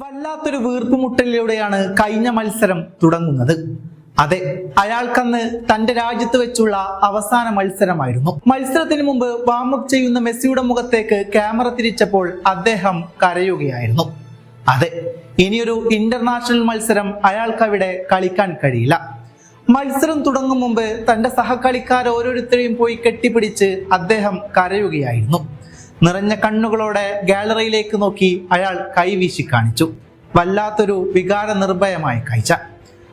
വല്ലാത്തൊരു വീർപ്പുമുട്ടലിലൂടെയാണ് കഴിഞ്ഞ മത്സരം തുടങ്ങുന്നത്. അതെ അയാൾക്കന്ന് തന്റെ രാജ്യത്ത് വെച്ചുള്ള അവസാന മത്സരമായിരുന്നു. മത്സരത്തിന് മുമ്പ് വാമപ്പ് ചെയ്യുന്ന മെസ്സിയുടെ മുഖത്തേക്ക് ക്യാമറ തിരിച്ചപ്പോൾ അദ്ദേഹം കരയുകയായിരുന്നു. അതെ ഇനിയൊരു ഇന്റർനാഷണൽ മത്സരം അയാൾക്കവിടെ കളിക്കാൻ കഴിയില്ല. മത്സരം തുടങ്ങും മുമ്പ് തന്റെ സഹകളിക്കാർ ഓരോരുത്തരെയും പോയി കെട്ടിപ്പിടിച്ച് അദ്ദേഹം കരയുകയായിരുന്നു. നിറഞ്ഞ കണ്ണുകളോടെ ഗാലറിയിലേക്ക് നോക്കി അയാൾ കൈവീശി കാണിച്ചു. വല്ലാത്തൊരു വികാര നിർഭയമായ കാഴ്ച.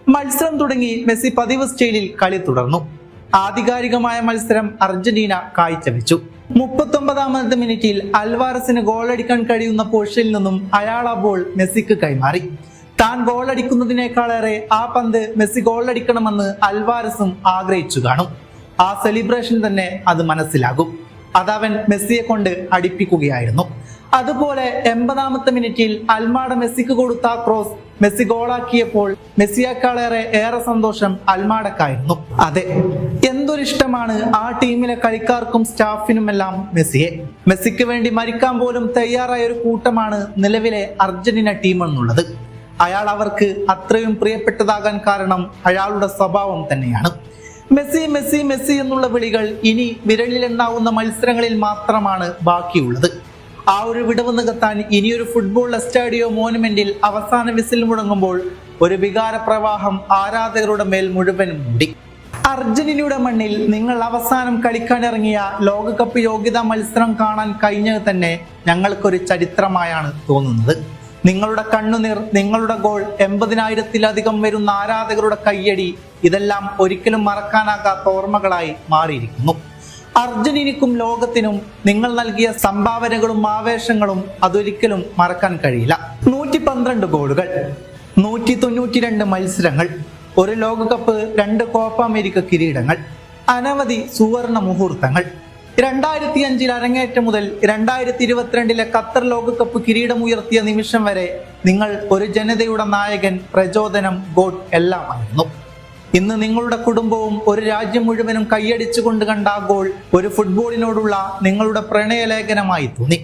മത്സരം തുടങ്ങി മെസ്സി പതിവ് സ്റ്റൈലിൽ കളി തുടർന്നു. ആധികാരികമായ മത്സരം അർജന്റീന കാഴ്ചവെച്ചു. മുപ്പത്തൊമ്പതാമത്തെ മിനിറ്റിൽ അൽവാരസിന് ഗോളടിക്കാൻ കഴിയുന്ന പോഷനിൽ നിന്നും അയാൾ ആ ബോൾ മെസ്സിക്ക് കൈമാറി. താൻ ഗോളടിക്കുന്നതിനേക്കാളേറെ ആ പന്ത് മെസ്സി ഗോളടിക്കണമെന്ന് അൽവാരസും ആഗ്രഹിച്ചു കാണും. ആ സെലിബ്രേഷൻ തന്നെ അത് മനസ്സിലാകും. അതവൻ മെസ്സിയെ കൊണ്ട് അടിപ്പിക്കുകയായിരുന്നു. അതുപോലെ എൺപതാമത്തെ മിനിറ്റിൽ അൽമാഡ മെസ്സിക്ക് കൊടുത്ത ക്രോസ് മെസ്സി ഗോളാക്കിയപ്പോൾ മെസ്സിയേക്കാളേറെ ഏറെ സന്തോഷം അൽമാഡക്കായിരുന്നു. അതെ എന്തൊരു ഇഷ്ടമാണ് ആ ടീമിലെ കളിക്കാർക്കും സ്റ്റാഫിനുമെല്ലാം മെസ്സിയെ. മെസ്സിക്ക് വേണ്ടി മരിക്കാൻ പോലും തയ്യാറായ ഒരു കൂട്ടമാണ് നിലവിലെ അർജന്റീന ടീം എന്നുള്ളത് അയാൾ അവർക്ക് അത്രയും പ്രിയപ്പെട്ടതാകാൻ കാരണം അയാളുടെ സ്വഭാവം തന്നെയാണ്. മെസ്സി മെസ്സി മെസ്സി എന്നുള്ള വിളികൾ ഇനി വിരലിലെണ്ണാവുന്ന മത്സരങ്ങളിൽ മാത്രമാണ് ബാക്കിയുള്ളത്. ആ ഒരു വിടവ് നികത്താൻ ഇനിയൊരു ഫുട്ബോൾ സ്റ്റേഡിയോ മോനുമെന്റിൽ അവസാന വിസിൽ മുടങ്ങുമ്പോൾ ഒരു വികാര പ്രവാഹം ആരാധകരുടെ മേൽ മുഴുവനും മൂടി. അർജന്റീനയുടെ മണ്ണിൽ നിങ്ങൾ അവസാനം കളിക്കാനിറങ്ങിയ ലോകകപ്പ് യോഗ്യതാ മത്സരം കാണാൻ കഴിഞ്ഞത് തന്നെ ഞങ്ങൾക്കൊരു ചരിത്രമായാണ് തോന്നുന്നത്. നിങ്ങളുടെ കണ്ണുനീർ നിങ്ങളുടെ ഗോൾ എൺപതിനായിരത്തിലധികം വരുന്ന ആരാധകരുടെ കയ്യടി ഇതെല്ലാം ഒരിക്കലും മറക്കാനാകാത്ത ഓർമ്മകളായി മാറിയിരിക്കുന്നു. അർജുനിനിക്കും ലോകത്തിനും നിങ്ങൾ നൽകിയ സംഭാവനകളും ആവേശങ്ങളും അതൊരിക്കലും മറക്കാൻ കഴിയില്ല. നൂറ്റി പന്ത്രണ്ട് ഗോളുകൾ നൂറ്റി തൊണ്ണൂറ്റി രണ്ട് മത്സരങ്ങൾ ഒരു ലോകകപ്പ് രണ്ട് കോപ്പ അമേരിക്ക കിരീടങ്ങൾ അനവധി സുവർണ മുഹൂർത്തങ്ങൾ രണ്ടായിരത്തി അഞ്ചിൽ അരങ്ങേറ്റം മുതൽ രണ്ടായിരത്തി ഇരുപത്തിരണ്ടിലെ ഖത്തർ ലോകകപ്പ് കിരീടമുയർത്തിയ നിമിഷം വരെ നിങ്ങൾ ഒരു ജനതയുടെ നായകൻ പ്രചോദനം ഗോഡ് എല്ലാമായിരുന്നു. ഇന്ന് നിങ്ങളുടെ കുടുംബവും ഒരു രാജ്യം മുഴുവനും കൈയടിച്ചുകൊണ്ട് കണ്ട ഗോൾ ഒരു ഫുട്ബോളിനോടുള്ള നിങ്ങളുടെ പ്രണയലേഖനമായി തോന്നി.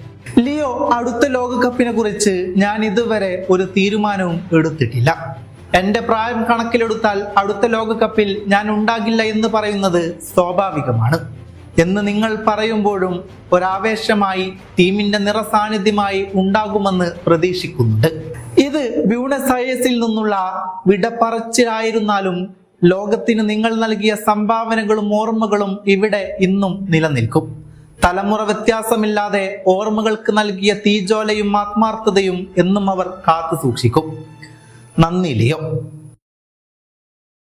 ലിയോ അടുത്ത ലോകകപ്പിനെ കുറിച്ച് ഞാൻ ഇതുവരെ ഒരു തീരുമാനവും എടുത്തിട്ടില്ല. എന്റെ പ്രായം കണക്കിലെടുത്താൽ അടുത്ത ലോകകപ്പിൽ ഞാൻ ഉണ്ടാകില്ല എന്ന് പറയുന്നത് സ്വാഭാവികമാണ്. എന്ന് നിങ്ങൾ പറയുമ്പോഴും ഒരാവേശമായി ടീമിന്റെ നിറസാന്നിധ്യമായി ഉണ്ടാകുമെന്ന് പ്രതീക്ഷിക്കുന്നുണ്ട്. ഇത് ബ്യൂണസ് അയേഴ്സിൽ നിന്നുള്ള വിടപ്പറച്ചിലായിരുന്നാലും ലോകത്തിന് നിങ്ങൾ നൽകിയ സംഭാവനകളും ഓർമ്മകളും ഇവിടെ ഇന്നും നിലനിൽക്കും. തലമുറ വ്യത്യാസമില്ലാതെ ഓർമ്മകൾക്ക് നൽകിയ തീജോലയും ആത്മാർത്ഥതയും എന്നും അവർ കാത്തു സൂക്ഷിക്കും നന്ദി ലിയോ.